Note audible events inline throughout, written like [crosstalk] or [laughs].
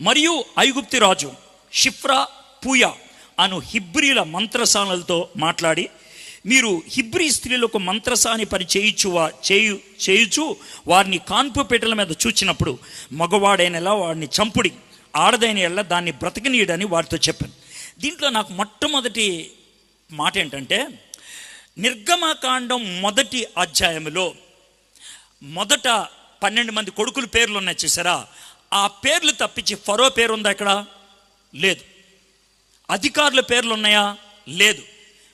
మరియు ఐగుప్తి రాజు షిఫ్రా పూయా అను హిబ్రీల మంత్రసానులతో మాట్లాడి మీరు హిబ్రీ స్త్రీలకు మంత్రసాని పని చేయుచు చేయు చేయుచు వారిని కాన్పు పీటల మీద చూచినప్పుడు మగవాడైనలా వాడిని చంపుడి ఆడదైన ఎలా దాన్ని బ్రతకనీయడని వారితో చెప్పాను. దీంట్లో నాకు మొట్టమొదటి మాట ఏంటంటే నిర్గమకాండం మొదటి అధ్యాయంలో మొదట పన్నెండు మంది కొడుకుల పేర్లు ఉన్నాయి చూసారా? ఆ పేర్లు తప్పించి ఫరో పేరు ఉందా ఇక్కడ? లేదు. అధికారుల పేర్లు ఉన్నాయా లేదు.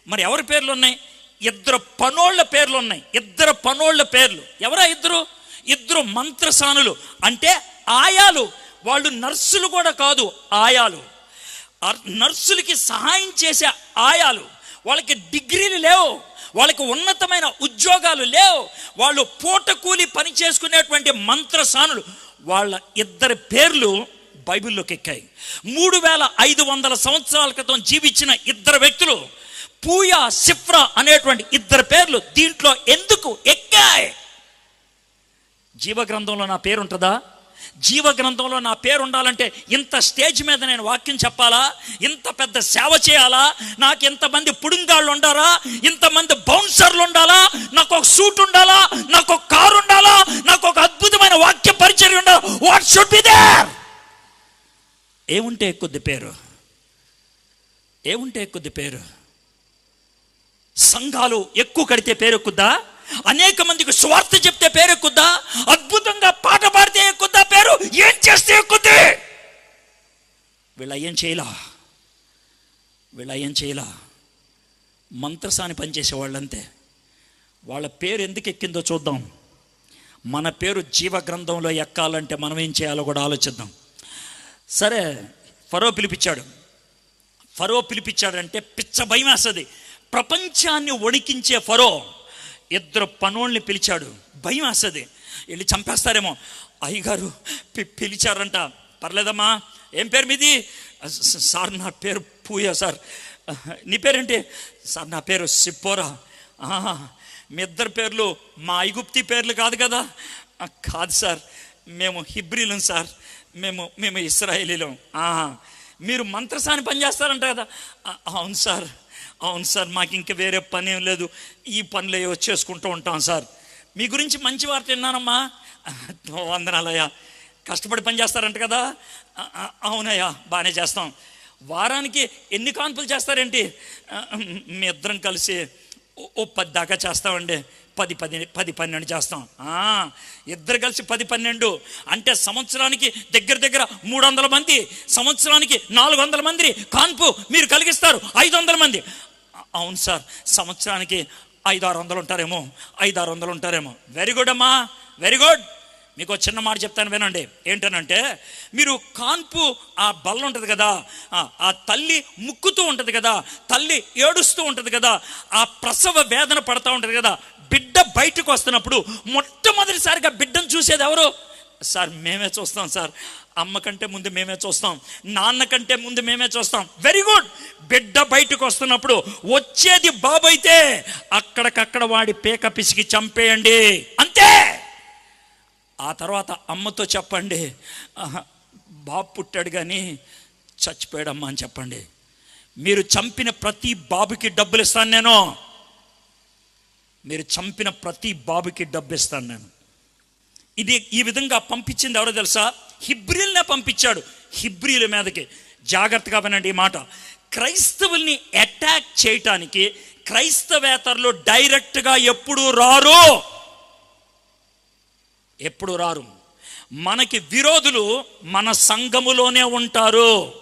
మరి ఎవరి పేర్లు ఉన్నాయి ఇద్దరు పనోళ్ళ పేర్లు ఉన్నాయి ఇద్దరు పనోళ్ళ పేర్లు. ఎవరా ఇద్దరు? ఇద్దరు మంత్రసానులు. అంటే ఆయాలు. వాళ్ళు నర్సులు కూడా కాదు ఆయాలు. నర్సులకి సహాయం చేసే ఆయాలు. వాళ్ళకి డిగ్రీలు లేవు. వాళ్ళకి ఉన్నతమైన ఉద్యోగాలు లేవు. వాళ్ళు పూటకూలి పని చేసుకునేటువంటి మంత్రసానులు వాళ్ళ ఇద్దరి పేర్లు బైబిల్లోకి ఎక్కాయి. మూడు వేల ఐదు వందల సంవత్సరాల క్రితం జీవించిన ఇద్దరు వ్యక్తులు పూయా సిఫ్రా అనేటువంటి ఇద్దరు పేర్లు దీంట్లో ఎందుకు ఎక్కాయి? జీవగ్రంథంలో నా పేరు ఉంటుందా జీవ గ్రంథంలో నా పేరు ఉండాలంటే ఇంత స్టేజ్ మీద నేను వాక్యం చెప్పాలా? ఇంత పెద్ద సేవ చేయాలా? నాకు ఇంతమంది పుడింగాళ్ళు ఉండాలా? ఇంతమంది బౌన్సర్లు ఉండాలా? నాకు ఒక సూట్ ఉండాలా? నాకు ఒక కారు ఉండాలా? నాకు ఒక అద్భుతమైన వాక్య పరిచయం ఉండాలా? వాట్ షుడ్ బి దేర్ ఏముంటే కొద్ది పేరు? ఏముంటే కొద్ది పేరు? సంఘాలు ఎక్కువ కడితే పేరు ఎక్కుద్దా? అనేక మందికి స్వార్థ చెప్తే పేరు ఎక్కుద్దా? అద్భుతంగా పాట పాడితే ఎక్కుద్దా పేరు? ఏం చేస్తే ఎక్కుద్ది? వీళ్ళ ఏం చేయలా? వీళ్ళ ఏం చేయలా? మంత్రసాని పనిచేసే వాళ్ళంతే. వాళ్ళ పేరు ఎందుకు ఎక్కిందో చూద్దాం. మన పేరు జీవ గ్రంథంలో ఎక్కాలంటే మనం ఏం చేయాలో కూడా ఆలోచిద్దాం. సరే ఫరో పిలిపించాడు ఫరో పిలిపించాడంటే పిచ్చ భయం వేస్తుంది. ప్రపంచాన్ని వణికించే ఫరో ఇద్దరు పనోళ్ళని పిలిచాడు. భయం వేస్తుంది. వెళ్ళి చంపేస్తారేమో. అయ్యగారు పి- పిలిచారంట. పర్లేదమ్మా. ఏం పేరు మీది? సార్ నా పేరు పూయ సార్. నీ పేరేంటి? సార్ నా పేరు సిప్పోరా. "ఆహా, మీ ఇద్దరు పేర్లు మా ఐగుప్తి పేర్లు కాదు కదా? కాదు సార్. మేము హిబ్రిలం సార్. మేము మేము ఇస్రాయేలీలం. మీరు మంత్రసాని పని చేస్తారంట కదా? అవును సార్. అవును సార్ మాకు ఇంకా వేరే పని ఏం లేదు. ఈ పనులు ఏవో చేసుకుంటూ ఉంటాం సార్. మీ గురించి మంచి వార్త విన్నానమ్మా. వందనాలయ్యా. కష్టపడి పని చేస్తారంట కదా. అవునయ్యా బాగానే చేస్తాం. వారానికి ఎన్ని కాన్పులు చేస్తారేంటి? మీ ఇద్దరం కలిసి ఓ పది దాకా చేస్తామండి. పది పది పది పన్నెండు చేస్తాం. ఇద్దరు కలిసి పది పన్నెండు. అంటే సంవత్సరానికి దగ్గర దగ్గర మూడు వందల మంది సంవత్సరానికి నాలుగు వందల మంది కాన్పు మీరు కలిగిస్తారు ఐదు వందల మంది అవును సార్ సంవత్సరానికి ఐదు ఆరు వందలు ఉంటారేమో ఐదు ఆరు వందలు ఉంటారేమో. వెరీ గుడ్ అమ్మా వెరీ గుడ్ మీకు చిన్న మాట చెప్తాను వినండి. ఏంటనంటే మీరు కాన్పు ఆ బల్ల ఉంటుంది కదా ఆ, ఆ తల్లి ముక్కుతూ ఉంటుంది కదా తల్లి ఏడుస్తూ ఉంటుంది కదా ఆ ప్రసవ వేదన పడతా ఉంటుంది కదా బిడ్డ బయటకు వస్తున్నప్పుడు మొట్టమొదటిసారిగా బిడ్డను చూసేది ఎవరు? సార్ మేమే చూస్తాం సార్. అమ్మ కంటే ముందు మేమే చూస్తాం. నాన్న కంటే ముందు మేమే చూస్తాం. వెరీ గుడ్ బిడ్డ బయటకు వస్తున్నప్పుడు వచ్చేది బాబు అయితే అక్కడికక్కడ వాడి పేక పిసికి చంపేయండి. అంతే. ఆ తర్వాత అమ్మతో చెప్పండి. బాబు పుట్టాడు కానీ చచ్చిపోయాడమ్మా అని చెప్పండి. మీరు చంపిన ప్రతి బాబుకి డబ్బులు ఇస్తాను నేను. మీరు చంపిన ప్రతి బాబుకి డబ్బు ఇస్తాను నేను. ఇది ఈ విధంగా పంపించింది ఎవరో తెలుసా? హిబ్రిల్నే పంపించాడు. హిబ్రిల మీదకి. జాగ్రత్తగా వినండి ఈ మాట. క్రైస్తవుల్ని అటాక్ చేయటానికి క్రైస్తవేతరులు డైరెక్ట్గా ఎప్పుడు రారు? ఎప్పుడు రారు? మనకి విరోధులు మన సంఘములోనే ఉంటారు.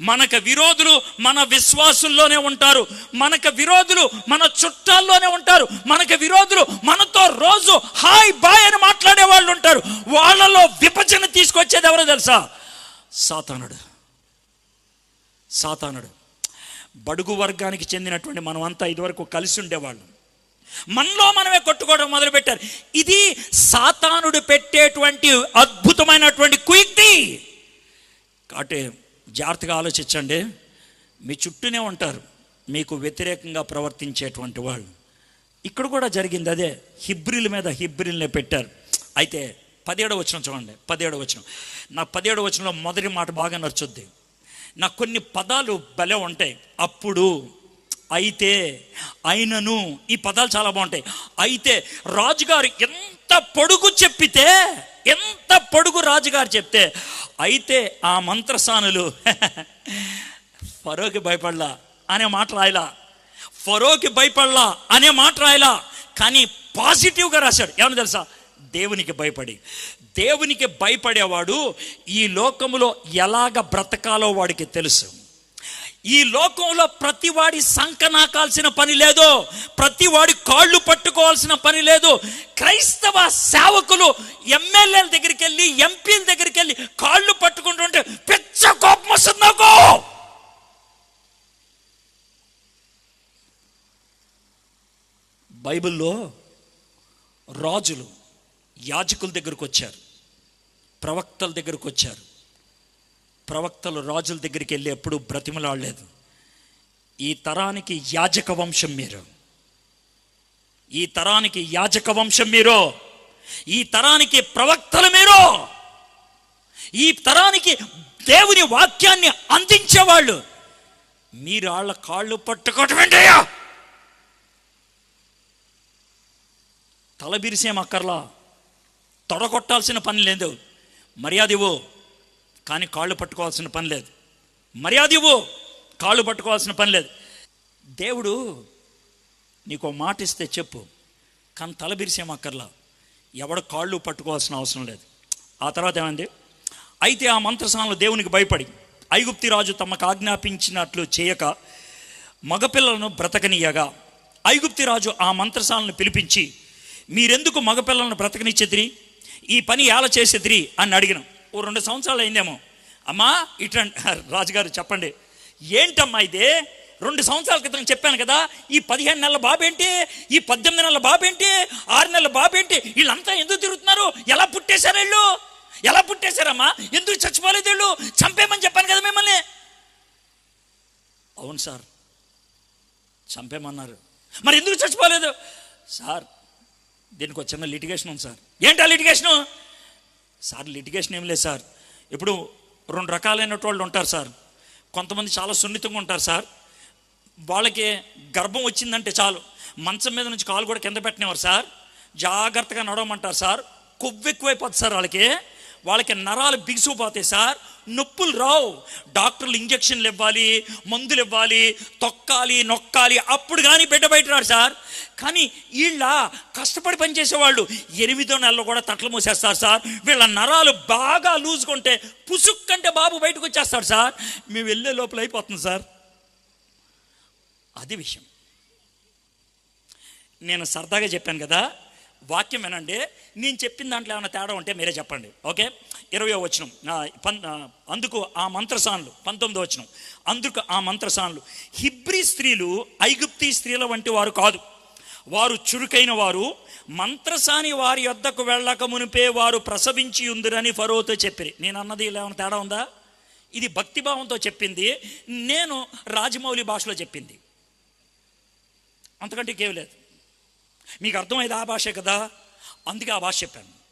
మనకు విరోధులు మన విశ్వాసుల్లోనే ఉంటారు. మనకు విరోధులు మన చుట్టాల్లోనే ఉంటారు. మనకు విరోధులు మనతో రోజు హాయ్ బాయ్ అని మాట్లాడే వాళ్ళు ఉంటారు. వాళ్ళలో విభజన తీసుకొచ్చేది ఎవరో తెలుసా? సాతానుడు. సాతానుడు. బడుగు వర్గానికి చెందినటువంటి మనం అంతా ఇదివరకు కలిసి ఉండేవాళ్ళం. మనలో మనమే కొట్టుకోవడం మొదలుపెట్టారు. ఇది సాతానుడు పెట్టేటువంటి అద్భుతమైనటువంటి కుయుక్తి. కాబట్టి జాగ్రత్తగా ఆలోచించండి. మీ చుట్టూనే ఉంటారు. మీకు వ్యతిరేకంగా ప్రవర్తించేటువంటి వాళ్ళు. ఇక్కడ కూడా జరిగింది అదే. హిబ్రిల్ మీద హిబ్రిల్నే పెట్టారు. అయితే పదిహేడు వచ్చిన చూడండి. పదిహేడు వచ్చిన నాకు పదిహేడు వచనంలో మొదటి మాట బాగా నచ్చుద్ది నాకు కొన్ని పదాలు భలే ఉంటాయి. అప్పుడు అయితే అయినను. ఈ పదాలు చాలా బాగుంటాయి. అయితే రాజుగారు ఎంత పొడుగు చెప్పితే ఎంత పొడుగు రాజుగారు చెప్తే అయితే ఆ మంత్రసానులు [laughs] ఫరోకి భయపడలా అనే మాట రాయలా. ఫరోకి భయపడలా అనే మాట రాయలా. కానీ పాజిటివ్గా రాశాడు. ఏమని తెలుసా? దేవునికి భయపడి. దేవునికి భయపడేవాడు ఈ లోకములో ఎలాగ బ్రతకాలో వాడికి తెలుసు. ఈ లోకంలో ప్రతి వాడి నాకాల్సిన పని లేదు. ప్రతి వాడి కాళ్ళు పట్టుకోవాల్సిన పని లేదు. క్రైస్తవ సేవకులు ఎమ్మెల్యేల దగ్గరికి వెళ్ళి ఎంపీల దగ్గరికి వెళ్ళి కాళ్ళు పట్టుకుంటుంటే పెద్ద కోపం వస్తుంది నాకు. బైబిల్లో రాజులు యాజకుల దగ్గరకు వచ్చారు. ప్రవక్తల దగ్గరకు వచ్చారు. ప్రవక్తలు రాజుల దగ్గరికి వెళ్ళి ఎప్పుడు బ్రతిమలాడలేదు. ఈ తరానికి యాజక వంశం మీరు. ఈ తరానికి యాజక వంశం మీరు. ఈ తరానికి ప్రవక్తలు మీరు. ఈ తరానికి దేవుని వాక్యాన్ని అందించేవాళ్ళు. మీరు వాళ్ళ కాళ్ళు పట్టుకోవటం ఏంటయ్యా? తల బిరిసేం అక్కర్లా? తొడగొట్టాల్సిన పని లేదు. మర్యాద ఇవ్వు కానీ కాళ్ళు పట్టుకోవాల్సిన పని లేదు. మర్యాద ఇవ్వు కాళ్ళు పట్టుకోవాల్సిన పని లేదు. దేవుడు నీకు ఓ మాట ఇస్తే చెప్పు కానీ తల బిరిసేం అక్కర్లా ఎవడు కాళ్ళు పట్టుకోవాల్సిన అవసరం లేదు. ఆ తర్వాత ఏమైంది? అయితే ఆ మంత్రసానంలో దేవునికి భయపడి ఐగుప్తి రాజు తమకు ఆజ్ఞాపించినట్లు చేయక మగపిల్లలను బ్రతకనీయగా ఐగుప్తి రాజు ఆ మంత్రసాలను పిలిపించి మీరెందుకు మగపిల్లలను బ్రతకనిచ్చేదిరి? ఈ పని ఎలా చేసేదిరి? అని అడిగినాం. ఓ రెండు సంవత్సరాలు అయిందేమో. అమ్మా ఇట్లా [laughs] రాజుగారు చెప్పండి. ఏంటమ్మా ఇదే? రెండు సంవత్సరాల క్రితం చెప్పాను కదా ఈ పదిహేను నెలల బాబేంటి? ఈ పద్దెనిమిది నెలల బాబేంటి? ఆరు నెలల బాబేంటి? వీళ్ళంతా ఎందుకు తిరుగుతున్నారు? ఎలా పుట్టేశారు వీళ్ళు? ఎలా పుట్టేశారమ్మా? ఎందుకు చచ్చిపోలేదు వీళ్ళు? చంపేమని చెప్పాను కదా మిమ్మల్ని. అవును సార్. చంపేమన్నారు మరి ఎందుకు చచ్చిపోలేదు? సార్ దీనికి ఒక చిన్న లిటిగేషన్ ఉంది సార్. ఏంటా లిటిగేషను? సార్ లిటిగేషన్ ఏం లేదు సార్. ఇప్పుడు రెండు రకాలైన వాళ్ళు ఉంటారు సార్. కొంతమంది చాలా సున్నితంగా ఉంటారు సార్. వాళ్ళకి గర్భం వచ్చిందంటే చాలు. మంచం మీద నుంచి కాలు కూడా కింద పెట్టినవారు సార్. జాగ్రత్తగా నడవమంటారు సార్. కొవ్వెక్కువైపోతుంది సార్ వాళ్ళకి. వాళ్ళకి నరాలు బిగుసుకుపోతాయి సార్. నొప్పులు రావు. డాక్టర్లు ఇంజక్షన్లు ఇవ్వాలి మందులు ఇవ్వాలి తొక్కాలి నొక్కాలి అప్పుడు కానీ బిడ్డ బయట రాడు సార్. కానీ వీళ్ళ కష్టపడి పనిచేసేవాళ్ళు ఎనిమిదో నెలలో కూడా తట్లు మూసేస్తారు సార్. వీళ్ళ నరాలు బాగా లూజుకుంటే పుసుక్కంటే బాబు బయటకు వచ్చేస్తాడు సార్. మేము వెళ్ళే లోపల అయిపోతుంది సార్. అది విషయం. నేను సరదాగా చెప్పాను కదా వాక్యం వినండి. నేను చెప్పిన దాంట్లో ఏమైనా తేడా ఉంటే మీరే చెప్పండి. ఓకే? ఇరవై వచనం. ఆ, అందుకు ఆ మంత్రసాన్లు పంతొమ్మిదో వచనం. అందుకు ఆ మంత్రసాన్లు. హిబ్రీ స్త్రీలు ఐగుప్తి స్త్రీల వంటి వారు కాదు. వారు చురుకైన వారు మంత్రసాని వారి వద్దకు వెళ్ళక మునిపే వారు ప్రసవించి ఉందిరని ఫరోతో చెప్పిరి. నేను అన్నది ఇలా ఏమైనా తేడా ఉందా? ఇది భక్తిభావంతో చెప్పింది. నేను రాజమౌళి భాషలో చెప్పింది. అంతకంటే ఇంకేం లేదు. మీకు అర్థమైంది ఆ భాషే కదా? అందుకే ఆ భాష చెప్పాను.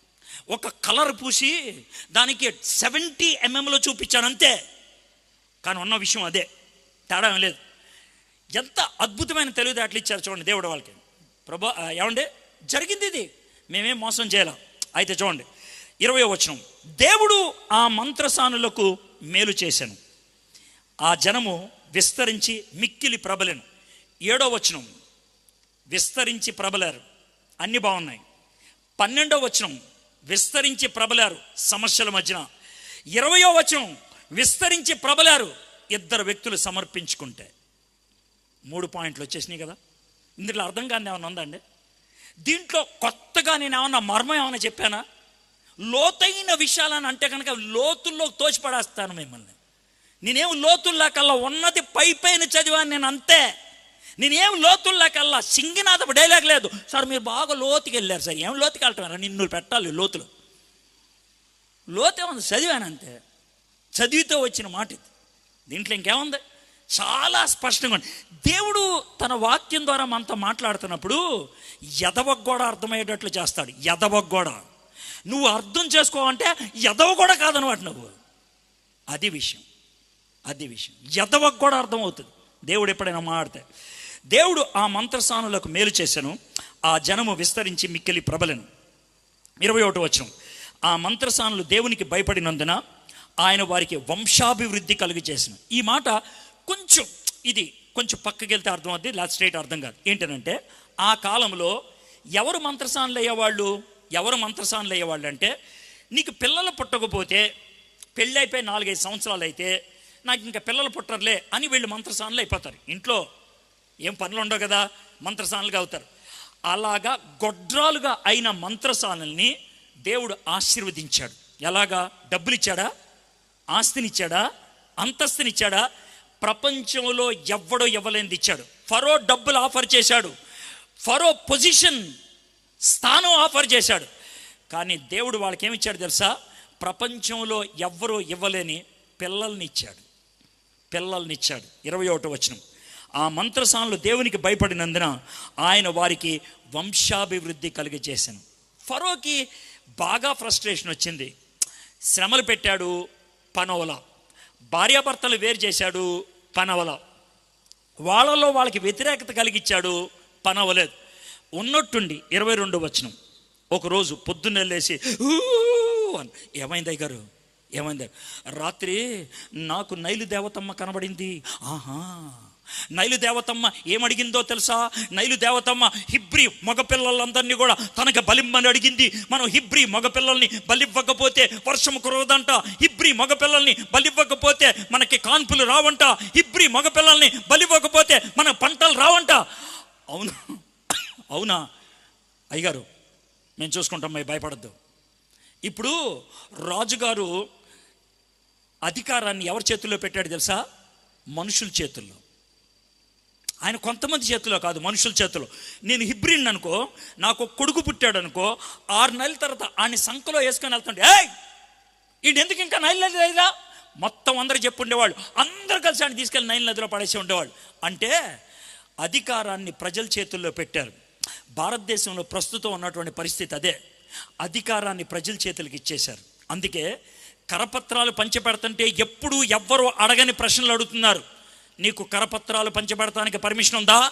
ఒక కలర్ పూసి దానికి సెవెంటీ ఎంఎంలో చూపించాను అంతే. కానీ ఉన్న విషయం అదే. తేడా లేదు. ఎంత అద్భుతమైన తెలివితేటలు ఇచ్చారు చూడండి దేవుడు వాళ్ళకి. ప్రభా ఏమండి? జరిగింది ఇది. మేమేం మోసం చేయలేం. అయితే చూడండి. ఇరవై వచనం. దేవుడు ఆ మంత్రసానులకు మేలు చేశాను. ఆ జనము విస్తరించి మిక్కిలి ప్రబలను. ఏడో వచనం. విస్తరించి ప్రబలారు. అన్ని బాగున్నాయి. పన్నెండో వచనం విస్తరించి ప్రబలారు సమస్యల మధ్యన. ఇరవయో వచనం విస్తరించి ప్రబలారు ఇద్దరు వ్యక్తులు సమర్పించుకుంటే. మూడు పాయింట్లు వచ్చేసినాయి కదా. ఇందులో అర్థం కాని ఏమైనా ఉందండి దీంట్లో కొత్తగా నేను ఏమన్నా మర్మం ఏమైనా చెప్పానా? లోతైన విషయాలని అంటే కనుక లోతుల్లో తోచిపడేస్తాను మిమ్మల్ని. నేనేం లోతుల్లా కల్లా ఉన్నది పై పైన చదివాను నేను అంతే. నేనేం లోతుల్లాకల్లా సింగినాథపు డైలాగ్ లేదు. సార్ మీరు బాగా లోతుకి వెళ్ళారు సార్. ఏం లోతుకి వెళ్ళటం నిన్ను పెట్టాలి లోతులు. లోతే ఉంది చదివాను అంతే చదివితే వచ్చిన మాట ఇది. దీంట్లో ఇంకేముంది? చాలా స్పష్టంగా ఉంది. దేవుడు తన వాక్యం ద్వారా మనతో మాట్లాడుతున్నప్పుడు ఎదవకు కూడా అర్థమయ్యేటట్లు చేస్తాడు. ఎదవకు కూడా నువ్వు అర్థం చేసుకోవంటే ఎదవ కూడా కాదనమాట నువ్వు. అది విషయం. అది విషయం. ఎదవకు కూడా అర్థమవుతుంది. దేవుడు ఎప్పుడైనా మాడితే దేవుడు ఆ మంత్రసానులకు మేలు చేశాను. ఆ జనము విస్తరించి మిక్కిలి ప్రబలను. ఇరవై ఒకటి వచ్చిన ఆ మంత్రసానులు దేవునికి భయపడినందున ఆయన వారికి వంశాభివృద్ధి కలుగు చేసిన ఈ మాట కొంచెం ఇది కొంచెం పక్కకి వెళ్తే అర్థం అవుద్ది లాస్ట్ స్ట్రేట్ అర్థం కాదు. ఏంటంటే ఆ కాలంలో ఎవరు మంత్రసానులు అయ్యేవాళ్ళు ఎవరు మంత్రసానులు అయ్యేవాళ్ళు అంటే నీకు పిల్లలు పుట్టకపోతే పెళ్ళి అయిపోయి నాలుగైదు సంవత్సరాలు అయితే నాకు ఇంకా పిల్లలు పుట్టరులే అని వీళ్ళు మంత్రసానులు అయిపోతారు. ఇంట్లో ఏం పనులు ఉండవు కదా? మంత్రసానులుగా అవుతారు అలాగా గొడ్రాలుగా అయిన మంత్రసానుల్ని దేవుడు ఆశీర్వదించాడు. ఎలాగా? డబ్బులిచ్చాడా? ఆస్తినిచ్చాడా? అంతస్తునిచ్చాడా? ప్రపంచంలో ఎవ్వడో ఇవ్వలేనిది ఇచ్చాడు. ఫరో డబ్బులు ఆఫర్ చేశాడు. ఫరో పొజిషన్ స్థానం ఆఫర్ చేశాడు. కానీ దేవుడు వాళ్ళకి ఏమిచ్చాడు తెలుసా? ప్రపంచంలో ఎవ్వరూ ఇవ్వలేని పిల్లల్ని ఇచ్చాడు పిల్లల్ని ఇచ్చాడు ఇరవై ఒకటో వచనం. ఆ మంత్రసానులు దేవునికి భయపడినందున ఆయన వారికి వంశాభివృద్ధి కలిగజేశాను. ఫరోకి బాగా ఫ్రస్ట్రేషన్ వచ్చింది. శ్రమలు పెట్టాడు పనవల భార్యాభర్తలు వేరు చేశాడు పనవల వాళ్ళలో వాళ్ళకి వ్యతిరేకత కలిగించాడు పనవలేదు ఉన్నట్టుండి ఇరవై రెండు వచనం. ఒకరోజు పొద్దున్నే లేచి "ఊ" అని ఏమైంది గారు ఏమైంది? రాత్రి నాకు నైలు దేవతమ్మ కనబడింది. ఆహా. నైలు దేవతమ్మ ఏమడిగిందో తెలుసా? నైలు దేవతమ్మ హిబ్రి మగపిల్లలందరినీ కూడా తనకు బలిమ్మని అడిగింది. మనం హిబ్రి మగపిల్లల్ని బలివ్వకపోతే వర్షం కురవదంట. హిబ్రి మగపిల్లల్ని బలివ్వకపోతే మనకి కాన్పులు రావంట. హిబ్రి మగపిల్లల్ని బలివ్వకపోతే మన పంటలు రావంట. అవును? అవునా? అయ్యగారు మేము చూసుకుంటాం మేము భయపడద్దు. ఇప్పుడు రాజుగారు అధికారాన్ని ఎవరి చేతుల్లో పెట్టాడు తెలుసా? మనుషుల చేతుల్లో. ఆయన కొంతమంది చేతిలో కాదు మనుషుల చేతిలో. నేను హిబ్రిన్ అనుకో నాకు కొడుకు పుట్టాడు అనుకో ఆరు నెలల తర్వాత ఆయన సంఖలో వేసుకొని వెళ్తుంటే ఏయ్! ఈయన ఎందుకు ఇంకా నైల్ నది లేదా మొత్తం అందరూ చెప్పుండేవాళ్ళు అందరూ కలిసి ఆయన తీసుకెళ్ళి నైల్ నదిలో పడేసి ఉండేవాళ్ళు. అంటే అధికారాన్ని ప్రజల చేతుల్లో పెట్టారు. భారతదేశంలో ప్రస్తుతం ఉన్నటువంటి పరిస్థితి అదే. అధికారాన్ని ప్రజల చేతులకు ఇచ్చేశారు. అందుకే కరపత్రాలు పంచిపెడుతుంటే ఎప్పుడూ ఎవ్వరూ అడగని ప్రశ్నలు అడుగుతున్నారు. నీకు కరపత్రాలు పంచబడటానికి పర్మిషన్ ఉందా?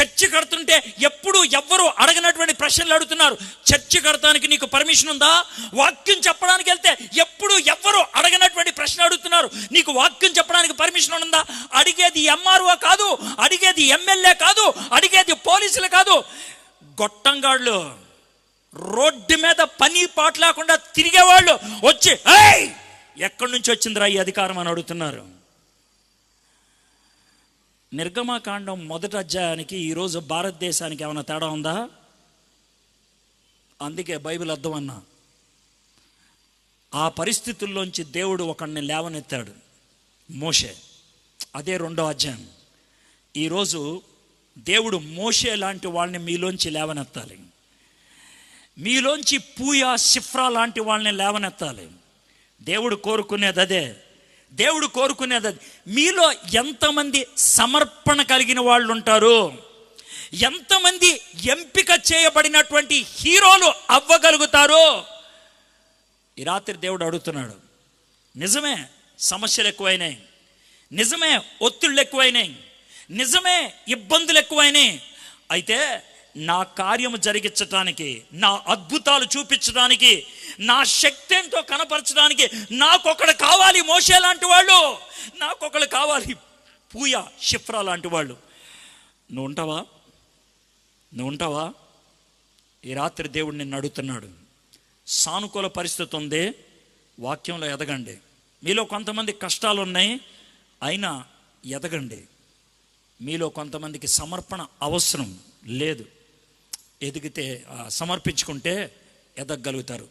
చర్చి కడుతుంటే ఎప్పుడు ఎవ్వరు అడగనటువంటి ప్రశ్నలు అడుగుతున్నారు. చర్చి కడతానికి నీకు పర్మిషన్ ఉందా? వాక్యం చెప్పడానికి వెళ్తే ఎప్పుడు ఎవ్వరు అడగనటువంటి ప్రశ్న అడుగుతున్నారు. నీకు వాక్యం చెప్పడానికి పర్మిషన్ ఉందా? అడిగేది ఎంఆర్ఓ కాదు అడిగేది ఎమ్మెల్యే కాదు అడిగేది పోలీసులు కాదు. గొట్టంగాళ్ళు రోడ్డు మీద పని పాట లేకుండా తిరిగేవాళ్ళు వచ్చి ఎక్కడి నుంచి వచ్చిందిరా ఈ అధికారం? అని అడుగుతున్నారు. నిర్గమాకాండం మొదటి అధ్యాయానికి ఈరోజు భారతదేశానికి ఏమైనా తేడా ఉందా? అందుకే బైబిల్ అర్థం అన్నా ఆ పరిస్థితుల్లోంచి దేవుడు ఒకడిని లేవనెత్తాడు. మోషే. అదే రెండో అధ్యాయం. ఈరోజు దేవుడు మోషే లాంటి వాళ్ళని మీలోంచి లేవనెత్తాలి. మీలోంచి పూయ సిఫ్రా లాంటి వాళ్ళని లేవనెత్తాలి. దేవుడు కోరుకునేది అదే. దేవుడు కోరుకునేది అది. మీలో ఎంతమంది సమర్పణ కలిగిన వాళ్ళు ఉంటారు ఎంతమంది ఎంపిక చేయబడినటువంటి హీరోలు అవ్వగలుగుతారు? ఈ రాత్రి దేవుడు అడుగుతున్నాడు నిజమే సమస్యలు ఎక్కువైనాయి నిజమే ఒత్తిళ్ళు ఎక్కువైనాయి నిజమే ఇబ్బందులు ఎక్కువైనాయి. అయితే నా కార్యము జరిగించటానికి నా అద్భుతాలు చూపించడానికి నా శక్తి ఎంతో కనపరచడానికి నాకొకడు కావాలి మోసే లాంటి వాళ్ళు. నాకొకడు కావాలి పూయ షిఫ్రా లాంటి వాళ్ళు. నువ్వు ఉంటావా? నువ్వు ఉంటావా? ఈ రాత్రి దేవుడు నిన్ను అడుగుతున్నాడు. సానుకూల పరిస్థితి ఉంది వాక్యంలో ఎదగండి. మీలో కొంతమంది కష్టాలు ఉన్నాయి అయినా ఎదగండి. మీలో కొంతమందికి సమర్పణ అవసరం లేదు. ఎదిగితే సమర్పించుకుంటే ఎదగలుగుతారు